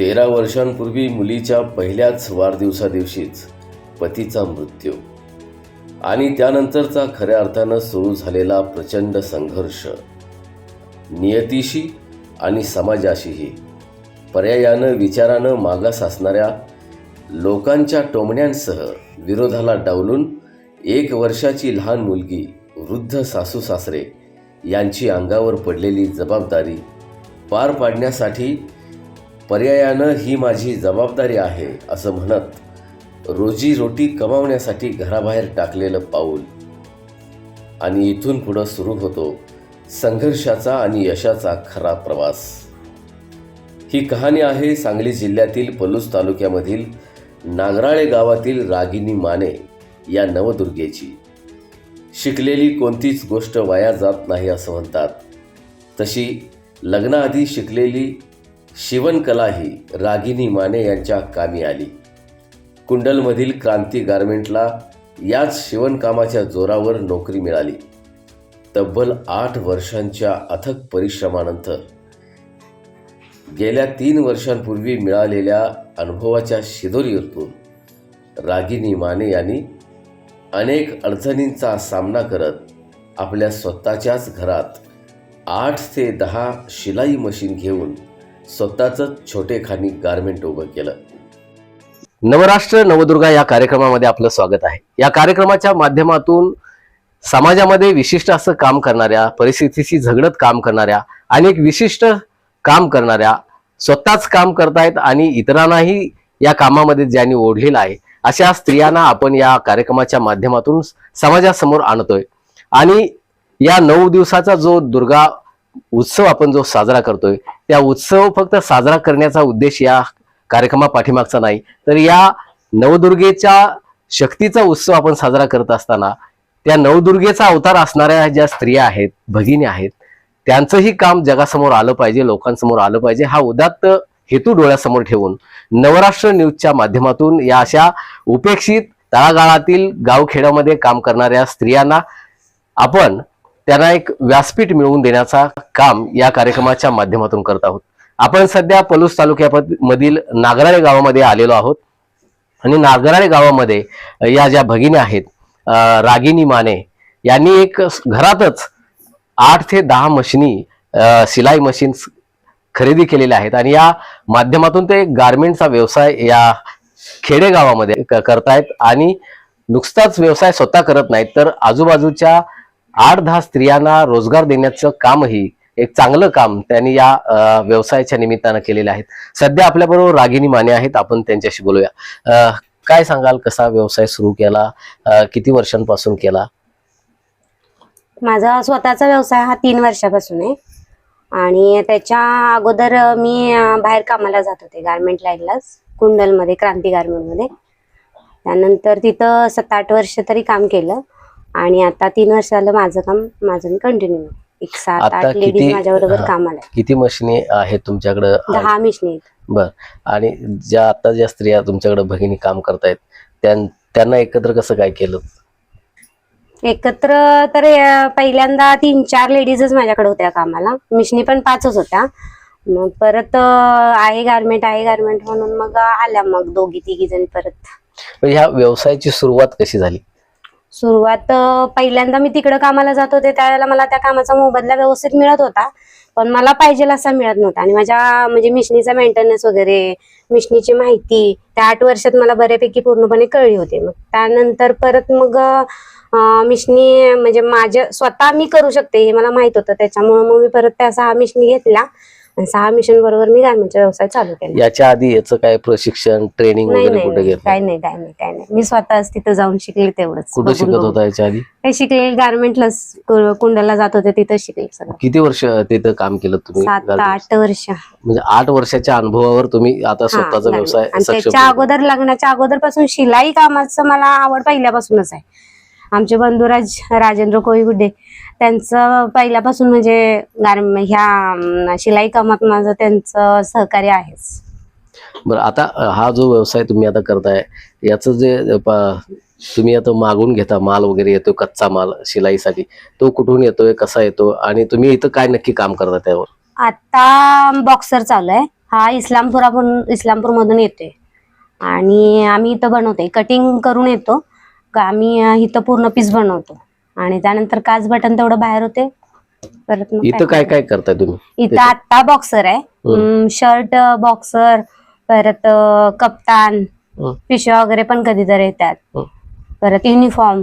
तेरा वर्षांपूर्वी मुलीच्या पहिल्याच वाढदिवसादिवशीच पतीचा मृत्यू. आणि त्यानंतरचा खऱ्या अर्थानं सुरू झालेला प्रचंड संघर्ष. नियतीशी आणि समाजाशीही. पर्यायानं विचारानं मागास असणाऱ्या लोकांच्या टोमण्यांसह विरोधाला डावलून एक वर्षाची लहान मुलगी वृद्ध सासू सासरे यांची अंगावर पडलेली जबाबदारी पार पाडण्यासाठी पर्यायानं ही माझी जबाबदारी आहे असं म्हणत रोजी रोटी कमावण्यासाठी घराबाहेर टाकलेलं पाऊल. आणि इथून पुढं सुरू होतो संघर्षाचा आणि यशाचा खरा प्रवास. ही कहाणी आहे सांगली जिल्ह्यातील पलूस तालुक्यामधील नागराळे गावातील रागिनी माने या नवदुर्गेची. शिकलेली कोणतीच गोष्ट वाया जात नाही असं म्हणतात. तशी लग्नाआधी शिकलेली शिवणकला ही रागिनी माने यांच्या कामी आली. कुंडलमधील क्रांती गारमेंटला याच शिवणकामाच्या जोरावर नोकरी मिळाली. तब्बल आठ वर्षांच्या अथक परिश्रमानंतर गेल्या तीन वर्षांपूर्वी मिळालेल्या अनुभवाच्या शिदोरीतून रागिनी माने यांनी अनेक अडचणींचा सामना करत आपल्या स्वतःच्याच घरात आठ ते दहा शिलाई मशीन घेऊन स्वतःचंच छोटेखानी गारमेंट उभं केलं. नवराष्ट्र नवदुर्गा या कार्यक्रमामध्ये आपलं स्वागत आहे. या कार्यक्रमाच्या माध्यमातून समाजामध्ये विशिष्ट असं काम करणाऱ्या परिस्थितीशी झगडत काम करणाऱ्या आणि एक विशिष्ट काम करणाऱ्या स्वतःच काम करतायत आणि इतरांनाही या कामामध्ये ज्यांनी ओढलेलं आहे अशा स्त्रियांना आपण या कार्यक्रमाच्या माध्यमातून समाजासमोर आणतोय. आणि या नऊ दिवसाचा जो दुर्गा उत्सव आपण जो साजरा करतोय त्या उत्सव फक्त साजरा करण्याचा उद्देश या कार्यक्रमा पाठीमागचा नाही. तर या नवदुर्गेच्या शक्तीचा उत्सव आपण साजरा करत असताना त्या नवदुर्गेचा अवतार असणाऱ्या ज्या स्त्रिया आहेत भगिनी आहेत त्यांचंही काम जगासमोर आलं पाहिजे लोकांसमोर आलं पाहिजे हा उदात्त हेतू डोळ्यासमोर ठेवून नवराष्ट्र न्यूजच्या माध्यमातून या अशा उपेक्षित तळागाळातील गावखेड्यामध्ये काम करणाऱ्या स्त्रियांना आपण त्यांना एक व्यासपीठ मिळवून देण्याचा काम या कार्यक्रमाच्या माध्यमातून करत आहोत. आपण सध्या पलूस तालुक्यामधील नागराळे गावामध्ये आलेलो आहोत. आणि नागराळे गावामध्ये या ज्या भगिनी आहेत रागिनी माने यांनी एक घरातच आठ ते दहा मशिनी सिलाई शिलाई मशीन्स खरेदी केलेल्या आहेत. आणि या माध्यमातून ते गारमेंटचा व्यवसाय या खेडेगावामध्ये क- करतायत. आणि नुकताच व्यवसाय स्वतः करत नाहीत तर आजूबाजूच्या आठ दहा स्त्रियांना रोजगार देण्याचं कामही एक चांगलं काम त्यांनी या व्यवसायाच्या निमित्तानं केलेलं आहे. सध्या आपल्याबरोबर रागिनी माने आहेत. आपण त्यांच्याशी बोलूया. काय सांगाल? कसा व्यवसाय सुरू केला? किती वर्षांपासून केला? माझा स्वतःचा व्यवसाय हा तीन वर्षापासून आहे. आणि त्याच्या अगोदर मी बाहेर कामाला जात होते. गारमेंट लाईनलाच कुंडलमध्ये क्रांती गार्मेंटमध्ये त्यानंतर तिथं सात आठ वर्ष तरी काम केलं. आणि आता तीन वर्ष झालं माझं काम माझं कंटिन्यू एक सात आता आठ लेडीज किती- माझ्याबरोबर हा. कामाला आहे. किती मशिनी आहेत तुमच्याकडं? दहा मिशनी. बर. आणि ज्या आता ज्या स्त्रिया तुमच्याकडे भगिनी काम करतायत त्यां- त्यांना एकत्र कसं काय केलं? एकत्र तर अ, पहिल्यांदा तीन चार लेडीजच माझ्याकडे होत्या कामाला. मिशनी पण पाचच होत्या. मग परत अ, आहे गारमेंट आहे गारमेंट म्हणून मग आल्या मग दोघी तिघी जण परत. ह्या व्यवसायाची सुरुवात कशी झाली? सुरुवात पहिल्यांदा मी तिकडे कामाला जात होते त्यावेळेला मला त्या कामाचा मोबदला व्यवस्थित मिळत होता. पण मला पाहिजे असा मिळत नव्हता. आणि माझ्या म्हणजे मिशनीचा मेंटेनन्स वगैरे मिशनीची माहिती त्या आठ वर्षात मला बऱ्यापैकी पूर्णपणे कळली होती. मग त्यानंतर परत मग मिशनी म्हणजे माझ्या स्वतः मी करू शकते हे मला माहीत होतं. त्याच्यामुळं मग मी परत त्या सहा मिशनी घेतल्या सहा मिशन बरोबर मी गारमेंटचा व्यवसाय चालू केला. याच्या आधी याचं काय प्रशिक्षण ट्रेनिंग नाही वगैरे नाही कुठे नाही, घेतलं? काय नाही काय नाही काय नाही. मी स्वतःच तिथं जाऊन शिकले तेवढंच. कुठं बघून शिकत बघून. होता याच्या आधी? काही शिकले गारमेंटलाच कु- कुंडलला जात होते तिथं शिकले सगळं. किती वर्ष तिथं काम केलं तुम्ही? सात गारमेंट्स? आठ वर्ष. म्हणजे आठ वर्षाच्या अनुभवावर तुम्ही आता हा, स्वतःचा. व्यवसाय आणि सक्षम त्याच्या केला. अगोदर लग्नाच्या अगोदरपासून शिलाई कामाचं मला आवड पहिल्यापासूनच आहे. आमचे बंधुराज राजेंद्र कोईगुड्डे त्यांचं पहिल्यापासून म्हणजे गारम ह्या शिलाई कामात माझं त्यांचं सहकार्य आहेच. बरं आता हा जो व्यवसाय तुम्ही आता करताय याचं जे तुम्ही आता मागून घेता माल वगैरे येतो कच्चा माल शिलाईसाठी तो कुठून येतोय कसा येतो आणि तुम्ही इथं काय नक्की काम करता त्यावर? आता बॉक्सर चालू आहे. हा इस्लामपुरातून इस्लामपूरमधून येतोय. आणि आम्ही इथं बनवतोय. कटिंग करून येतो. का आम्ही इथं पूर्ण पीस बनवतो. आणि त्यानंतर काच बटन तेवढं बाहेर होते. परत मग इथं काय काय करताय तुम्ही? इथं आत्ता बॉक्सर आहे. शर्ट बॉक्सर परत अं, कप्तान हं. पिशव्या वगैरे पण कधीतरी येतात. हं. परत युनिफॉर्म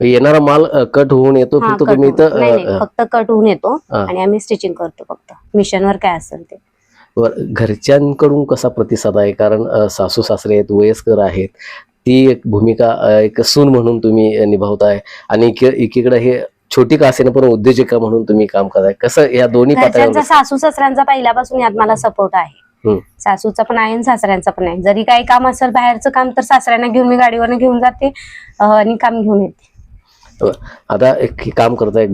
येणारा माल कट होऊन येतो हा, फक्त cut तुम्ही होऊन. नाही, नाही, इथं फक्त कट होऊन येतो हा. आणि आम्ही स्टिचिंग करतो फक्त. मिशनवर काय असेल ते. बरं, घरच्यांकडून कसा प्रतिसाद आहे? कारण अ, सासू सासरे आहेत वयस्कर आहेत. ती एक भूमिका एक सून म्हणून तुम्ही निभावताय. आणि एकी- एकीकडे हे छोटी का असेना पण उद्योजका म्हणून तुम्ही काम करताय. कसं या दोन्ही पातळ्यावर सासू सासऱ्यांचा पहिल्यापासून यात मला सपोर्ट आहे. सासूचा पण आहे आणि सासऱ्यांचा पण आहे. जरी काही काम असेल बाहेरचं काम तर सासऱ्यांना घेऊन मी गाडीवरनं घेऊन जाते आणि काम घेऊन येते. आता एक काम करताय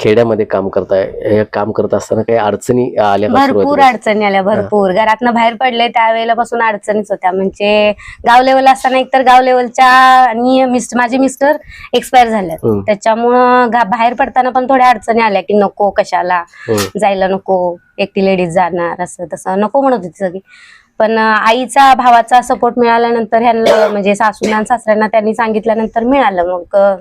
खेड्यामध्ये काम करताय हे काम करत असताना काही अडचणी आल्या का भरपूर सुरुवातीला? अडचणी आल्या भरपूर घरातनं बाहेर पडले त्यावेळेला पासून अडचणीच होत्या म्हणजे गाव लेवल असताना एकतर गाव लेवलच्या आणि मिस्ट माझे मिस्टर एक्सपायर झाले. त्याच्यामुळं बाहेर पडताना पण थोड्या अडचणी आल्या की नको कशाला. जायला नको एकटी लेडीज जाणार असं तसं नको म्हणत होती सगळी पण अं, आईचा भावाचा सपोर्ट मिळाल्यानंतर ह्यांना म्हणजे सासूना आणि सासऱ्यांना त्यांनी सांगितल्यानंतर मिळालं मग अं,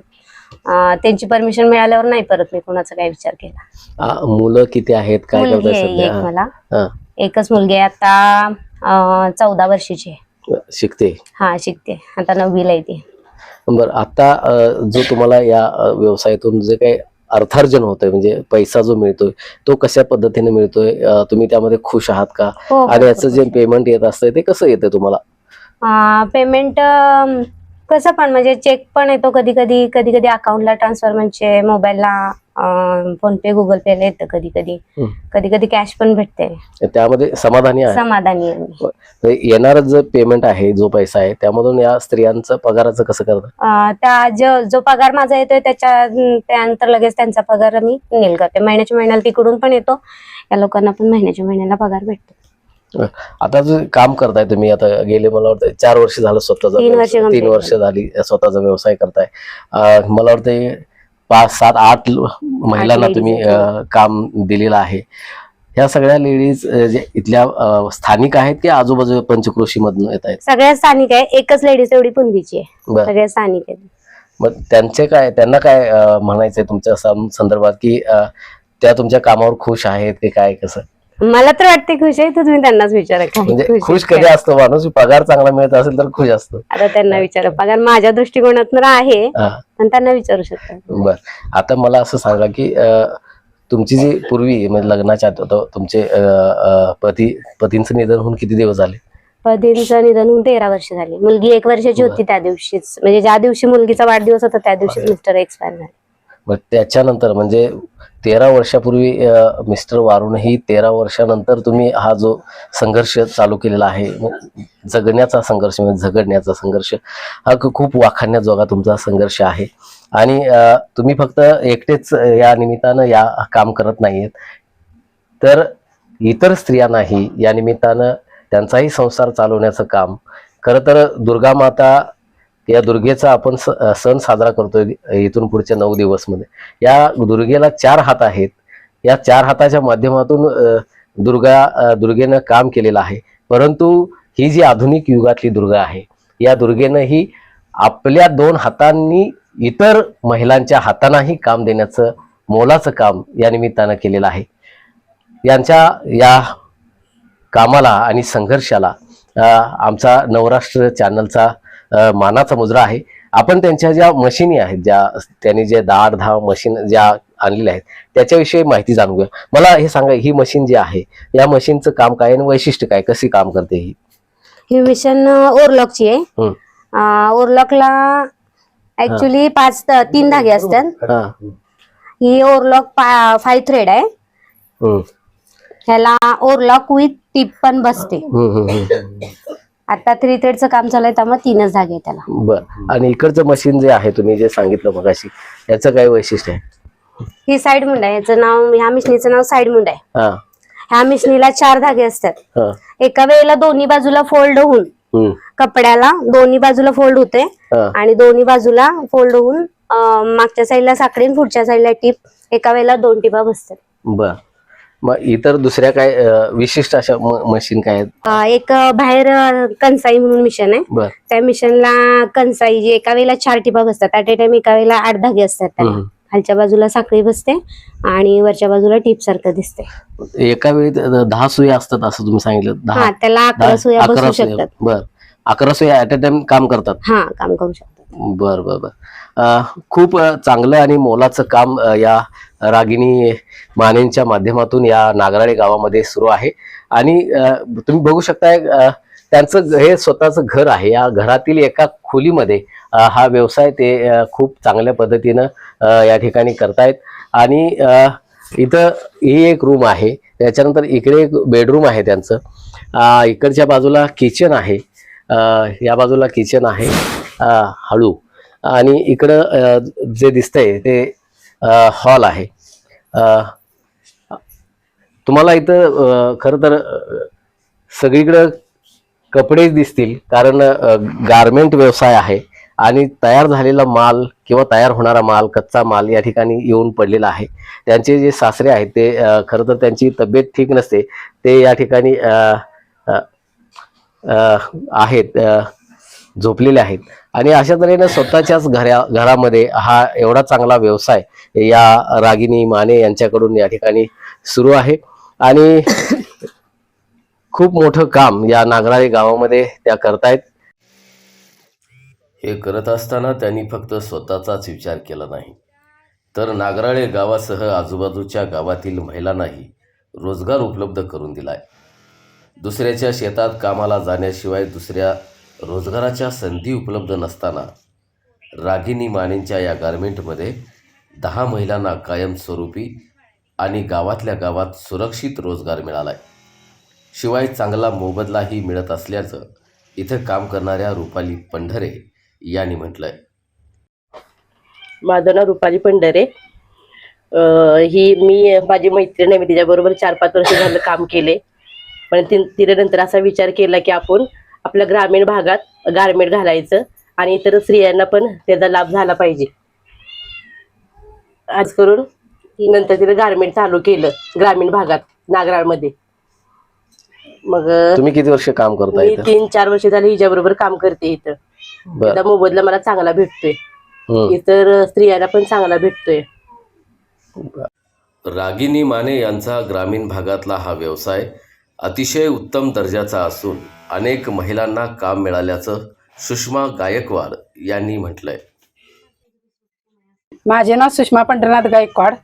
त्यांची परमिशन मिळाल्यावर नाही परत मी कोणाचा काही विचार केला. मुलं किती आहेत? काय मुलगी करताय आहे एक मला. हा, एकच मुलगी आहे आता चौदा वर्षाची शिकते? हा शिकते. आता नववीला आहे ती. बरं आता जो तुम्हाला या व्यवसायातून जे काही अर्थार्जन होतंय म्हणजे पैसा जो मिळतोय तो कशा पद्धतीने मिळतोय? तुम्ही त्यामध्ये खुश आहात का? हो आणि याचं जे पेमेंट येत असतंय ते कसं येतं तुम्हाला? पेमेंट कसं पण म्हणजे चेक पण येतो कधी कधी कधी कधी अकाउंटला ट्रान्सफर म्हणजे मोबाईलला फोन पे गुगल पेला येतं कधी कधी. कधी कधी कॅश पण भेटते. त्यामध्ये समाधानी आहे. समाधानी आहे येणारं जे पेमेंट आहे जो पैसा आहे त्यामधून या स्त्रियांचं पगाराचं कसं करतात? अं, त्या जो जो पगार माझा येतोय त्याच्या त्यानंतर लगेच त्यांचा पगार मी नील करते. महिन्याच्या महिन्याला तिकडून पण येतो. या लोकांना पण महिन्याच्या महिन्याला पगार भेटतो. आता जे काम करताय तुम्ही आता गेले मला वाटतं चार वर्ष झालं स्वतःचा तीन वर्ष झाली स्वतःचा व्यवसाय करताय. मला वाटतं पाच सात आठ महिलांना तुम्ही काम दिलेलं आहे. ह्या सगळ्या लेडीज जे इथल्या स्थानिक आहेत की आजूबाजू पंचक्रोशी मधून येत आहेत? सगळ्या स्थानिक आहे एकच लेडीज एवढी पुंदीची आहे. सगळ्या स्थानिक आहेत. मग त्यांचे काय त्यांना काय म्हणायचंय तुमच्या संदर्भात की त्या तुमच्या कामावर खुश आहेत की काय कसं? मला तर वाटते खुश आहे तर तुम्ही त्यांनाच विचारा काय म्हणजे खुश कधी असतो माणूस? पगार चांगला मिळत असेल तर खुश असतो. आता त्यांना विचारा पगार माझ्या दृष्टिकोनातून आहे हा. पण त्यांना विचारू शकता. बर. आता मला असं सांगा की अ, तुमची जी पूर्वी म्हणजे लग्नाच्या आधी होतं तुमचे अ, अ, पती पतींचं निधन होऊन किती दिवस झाले? पतींचं निधन होऊन तेरा वर्ष झाली. मुलगी एक वर्षाची होती त्या दिवशीच. म्हणजे ज्या दिवशी मुलगीचा वाढदिवस होता त्या दिवशीच मिस्टर एक्सपायर झाले. मग त्याच्यानंतर म्हणजे तेरा वर्षापूर्वी मिस्टर वारूनही तेरा वर्षानंतर तुम्ही हा जो संघर्ष चालू केलेला आहे जगण्याचा संघर्ष म्हणजे झगडण्याचा संघर्ष हा खूप वाखाणण्याजोगा तुमचा संघर्ष आहे. आणि तुम्ही फक्त एकटेच या निमित्तानं या काम करत नाहीयेत. तर इतर स्त्रियांनाही या निमित्तानं त्यांचाही संसार चालवण्याचं काम खरं तर दुर्गा माता या दुर्गेचा आपण स- सण साजरा करतोय इथून पुढच्या नऊ दिवसमध्ये या दुर्गेला चार हात आहेत. या चार हाताच्या माध्यमातून दुर्गा दुर्गेनं काम केलेलं आहे. परंतु ही जी आधुनिक युगातली दुर्गा आहे या दुर्गेनं ही आपल्या दोन हातांनी इतर महिलांच्या हातांनाही काम देण्याचं मोलाचं काम या निमित्तानं केलेलं आहे. यांच्या या कामाला आणि संघर्षाला आमचा नवराष्ट्र चॅनलचा मानाचा मुजरा आहे. आपण त्यांच्या ज्या मशिनी आहेत ज्या त्यांनी जे दहा दहा मशीन ज्या आणलेल्या आहेत त्याच्याविषयी माहिती जाणून घेऊया. मला हे सांगा ही मशीन जी आहे या मशीनचं काम काय आणि वैशिष्ट्य काय कशी काम करते ही? ही मिशन ओरलॉकची आहे. ओरलॉकला ऍक्च्युली पाच तीन धागे असतात. हा. ओरलॉक फाय थ्रेड आहे. ह्याला ओरलॉक विथ टिप पण बसते. आता थ्री थ्रेडचं काम चालू आहे त्यामुळे तीनच धागे त्याला. बर. आणि इकडचं मशीन जे आहे तुम्ही जे सांगितलं मगाशी याचं काय वैशिष्ट्य आहे? ही साईड मुंड आहे. याचं नाव ह्या मिशनीचं नाव साईड मुंड आहे. हा. ह्या मिशनीला चार धागे असतात. हा. एका वेळेला दोन्ही बाजूला फोल्ड होऊन हम्म, कपड्याला दोन्ही बाजूला फोल्ड होते हा. आणि दोन्ही बाजूला फोल्ड होऊन अं, मागच्या साईडला साखळी आणि पुढच्या साईडला टीप. एका वेळेला दोन टिपा बसतात. बर. मग इतर दुसऱ्या काय विशिष्ट अशा मशीन काय आहेत? एक बाहेर कणसाई म्हणून मिशन आहे. त्या मिशनला कणसाई जे एका वेळेला चार टिपा बसतात. ॲट ए टाइम एका वेळेला आठ धागे असतात त्याला. खालच्या बाजूला साखळी बसते आणि वरच्या बाजूला टीप सारखं दिसते. एका वेळी दहा सुया असतात असं तुम्ही सांगितलं. हा त्याला अकरा सुया बसू. शकतात. बर. अकरा सुया ऍट अ टाइम काम करतात. हा काम करू शकतात. बर बर बर. खूप चांगलं आणि मोलाचं काम या रागिनी मानेंच्या माध्यमातून या नागराळे गावामध्ये सुरू आहे. आणि तुम्ही बघू शकताय त्यांचं हे स्वतःचं घर आहे. या घरातील एका खोलीमध्ये हा व्यवसाय ते खूप चांगल्या पद्धतीनं या ठिकाणी करतायत. आणि इथं ही एक रूम आहे. त्याच्यानंतर इकडे एक बेडरूम आहे त्यांचं. इकडच्या बाजूला किचन आहे. या बाजूला किचन आहे. हळू. आणि इकडं जे दिसतंय ते हॉल आहे. तुम्हाला इथं खरं तर सगळीकडं कपडेच दिसतील कारण गारमेंट व्यवसाय आहे. आणि तयार झालेला माल किंवा तयार होणारा माल कच्चा माल या ठिकाणी येऊन पडलेला आहे. त्यांचे जे सासरे आहेत ते खरं तर त्यांची तब्येत ठीक नसते. ते या ठिकाणी आहेत झोपलेले आहेत. आणि अशा तऱ्हेनं स्वतःच्याच घरा घरामध्ये हा एवढा चांगला व्यवसाय या रागिनी माने यांच्याकडून या ठिकाणी सुरू आहे. आणि खूप मोठं काम या नागराळे गावामध्ये त्या करतायत. हे करत असताना त्यांनी फक्त स्वतःचाच विचार केला नाही. तर नागराळे गावासह आजूबाजूच्या गावातील महिलांनाही रोजगार उपलब्ध करून दिलाय. दुसऱ्याच्या शेतात कामाला जाण्याशिवाय दुसऱ्या रोजगाराच्या संधी उपलब्ध नसताना रागिनी मानेंच्या या गारमेंटमध्ये दहा महिलांना कायमस्वरूपी आणि गावातल्या गावात सुरक्षित रोजगार मिळाला आहे शिवाय चांगला मोबदलाही मिळत असल्याचं इथं काम करणाऱ्या रुपाली पंढरे यांनी म्हटलंय. माझं नाव रुपाली पंढरे. ही मी माझी मैत्रीण आहे मी तिच्याबरोबर चार पाच वर्ष झालं काम केले पण ति तिने नंतर असा विचार केला की आपण आपल्या ग्रामीण भागात गारमेंट घालायचं आणि इतर स्त्रियांना पण त्याचा लाभ झाला पाहिजे. आज करून नंतर तिने गारमेंट चालू केलं ग्रामीण भागात नागराळमध्ये. मग तुम्ही किती वर्ष काम करता मी तीन चार वर्ष झाली हिच्याबरोबर काम करते इथं. त्याचा मोबदला मला चांगला भेटतोय. इतर स्त्रियांना पण चांगला भेटतोय. रागिनी माने यांचा ग्रामीण भागातला हा व्यवसाय अतिशय उत्तम दर्जाचा असून अनेक महिलांना काम मिळाल्याचं सुषमा गायकवाड यांनी म्हटलंय. माझे नाव सुषमा पंढरनाथ गायकवाड.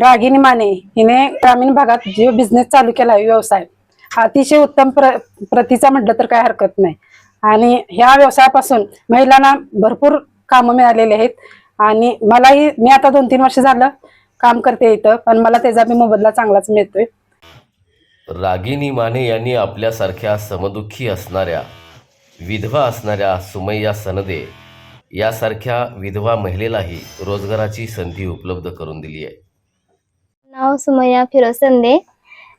रागिनी माने हिने ग्रामीण भागात जो बिझनेस चालू केला आहे व्यवसाय. अतिशय उत्तम प्र प्रतीचा म्हटलं तर काय हरकत नाही. आणि ह्या व्यवसायापासून महिलांना भरपूर कामं मिळालेली आहेत. आणि मलाही मी आता दोन तीन वर्ष झालं काम करते इथं पण मला त्याचा मी मोबदला चांगलाच मिळतोय. रागिनी माने यांनी आपल्यासारख्या समदुःखी असणाऱ्या विधवा असणाऱ्या सुमय्या सनदे यासारख्या विधवा महिलेलाही रोजगाराची संधी उपलब्ध करून दिली आहे. नाव सुमय्या फिरोज संदे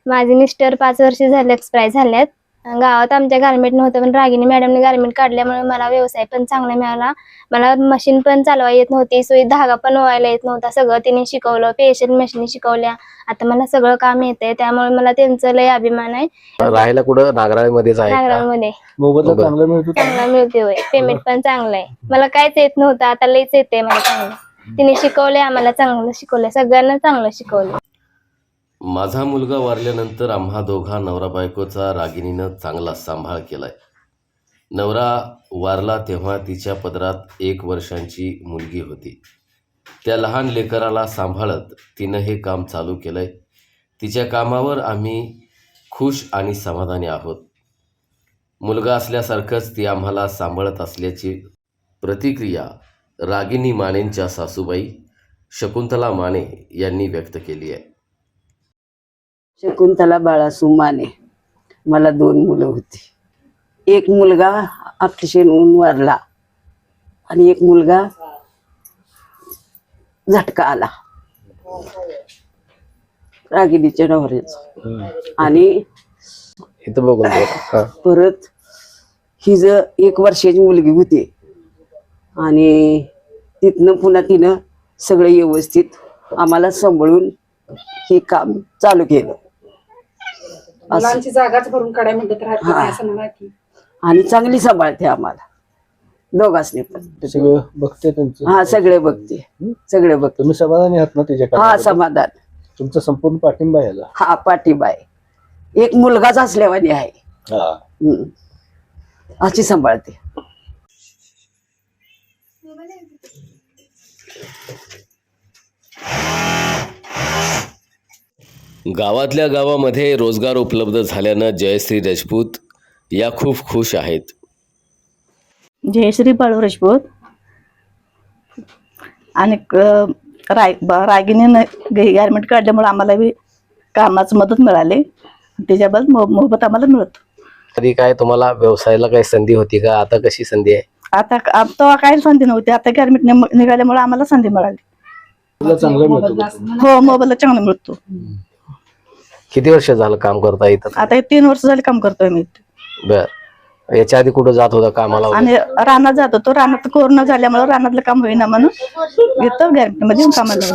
माझे मिस्टर पाच वर्ष झाले एक्सपायर झाल्यात गावात आमच्या गारमेंट नव्हतं पण रागिनी मॅडमने गारमेंट काढल्यामुळे मला व्यवसाय पण चांगला मिळाला. मला मशीन पण चालवा येत नव्हती सोयी धागा पण व्हायला येत नव्हता. सगळं तिने शिकवलं पेशंट मशीन शिकवल्या. आता मला सगळं काम येतंय त्यामुळे मला त्यांचं लय अभिमान आहे. राहायला कुठं? नागराळमध्येच आहे? नागरामध्ये मोबदला चांगला चांगला मिळते होय. पेमेंट पण चांगलं आहे. मला काहीच येत नव्हतं आता लयच येते मला चांगलं. तिने शिकवलंय आम्हाला चांगलं शिकवलंय. सगळ्यांना चांगलं शिकवलं माझा मुलगा वारल्यानंतर आम्हा दोघा नवरा बायकोचा रागिणीनं चांगला सांभाळ केलाय. नवरा वारला तेव्हा तिच्या पदरात एक वर्षांची मुलगी होती. त्या लहान लेकराला सांभाळत तिनं हे काम चालू केलंय. तिच्या कामावर आम्ही खुश आणि समाधानी आहोत. मुलगा असल्यासारखंच ती आम्हाला सांभाळत असल्याची प्रतिक्रिया रागिनी मानेंच्या सासूबाई शकुंतला माने यांनी व्यक्त केली आहे. शकुंतला बाळासू माने मला दोन मुलं होती. एक मुलगा ऑपरेशन होऊन वारला आणि एक मुलगा झटका आला. रागिनीच्या नवऱ्याचा. आणि इथं बघून बघ. परत ही ज एक वर्षाची मुलगी होती आणि तिथनं पुन्हा तिनं सगळं व्यवस्थित आम्हाला सांभाळून हे काम चालू केलं. मुलांची जागाच भरून काढाय म्हणलं तर हरकत नाही असं म्हणा की आणि चांगली सांभाळते आम्हाला. दोघांनी पण. सगळं बघते त्यांचं. हा सगळे बघते. सगळे बघते. तुम्ही समाधानी आहात ना त्याच्या हा? समाधान. तुमचा संपूर्ण पाठिंबा याला. हा पाठीबाय एक मुलगाच असल्यावानी आहे. हा. हम्म. अशी सांभाळते. गावातल्या गावामध्ये रोजगार उपलब्ध झाल्यानं जयश्री राजपूत या खूप खुश आहेत. जयश्री बाळू राजपूत. आणि क- राय रागिनीनं गारमेंट काढल्यामुळे आम्हाला बी कामाची मदत मिळाली. त्याच्याबद्दल मो- मोबत आम्हाला मिळतो. आधी काय तुम्हाला व्यवसायाला काही संधी होती का? आता कशी संधी आहे? आता आम- तेव्हा काही संधी नव्हती. आता गारमेंट निघाल्यामुळे आम्हाला संधी मिळाली. चांगलं मिळतं. हो मोबाईलला चांगला मिळतो. किती वर्ष झालं काम करता इथं? आता हे तीन वर्ष झाले काम करतोय मी इथे. बर. याच्या आधी कुठं जात होता कामाला वगैरे? आणि रानात जात होतो. रानात कोरोना झाल्यामुळे रानातलं काम होईना म्हणून येतो गारमेंटमध्ये कामाला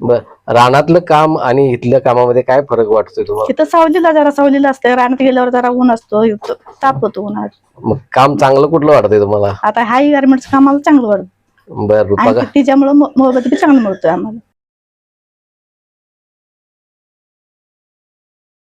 बर. रानातलं काम आणि इथल्या कामामध्ये काय फरक वाटतोय तुम्हाला? तिथं सावलीला जरा सावलीला असते रानात गेल्यावर जरा ऊन असतो. इथं ताप होतो उन्हात मग काम चांगलं कुठलं वाटतंय तुम्हाला? आता हाय गारमेंटचं काम आम्हाला चांगलं वाटतं. बर आणि पगार तिच्यामुळे मोबत बी चांगलं मिळतोय आम्हाला.